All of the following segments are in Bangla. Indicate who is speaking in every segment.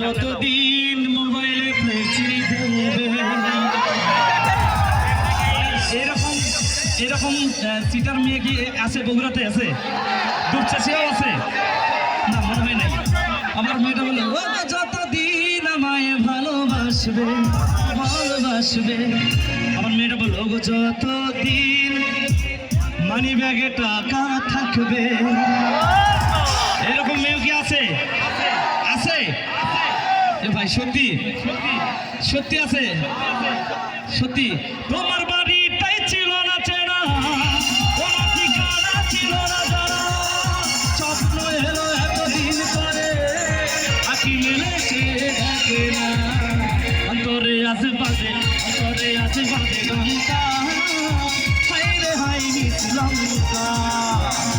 Speaker 1: যতদিন মোবাইলে
Speaker 2: এরকম এরকম সিটার মেয়ে কি আছে, বগুড়াতে আছে? দুপচাষিয়াও আছে? না, মনে হয় নাই। আমার মেয়েটা বলল
Speaker 1: ওগো যতদিন আমায় ভালোবাসবে ভালোবাসবে।
Speaker 2: আমার মেয়েটা বলল
Speaker 1: ওগো যতদিন মানি ব্যাগে টাকা থাকবে
Speaker 2: এ ভাই, সত্যি? সত্যি আছে? সত্যি? তোমার বাড়িটাই ছিল না চেনা কোনো ঠিকানা ছিল না জানা।
Speaker 1: স্বপ্ন
Speaker 2: আছে বাজে আছে বাজে ঘণ্টা
Speaker 1: হাই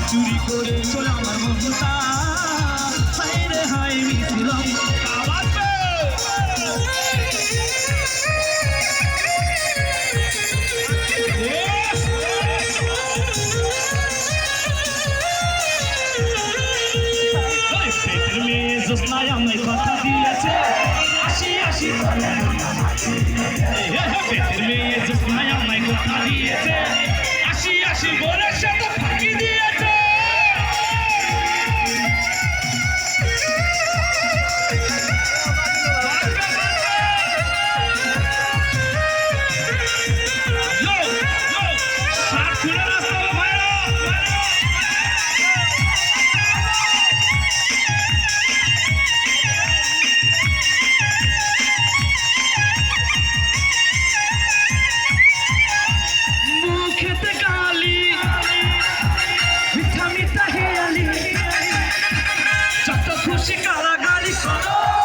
Speaker 1: চুরি করে চলে আমার মনটা
Speaker 2: মেয়ে জোসনায় আমায় কথা দিয়েছে আসি আসি মেয়ে জোসনায় আমায় কথা দিয়েছে আসি আসি বলে সে
Speaker 1: tradicional.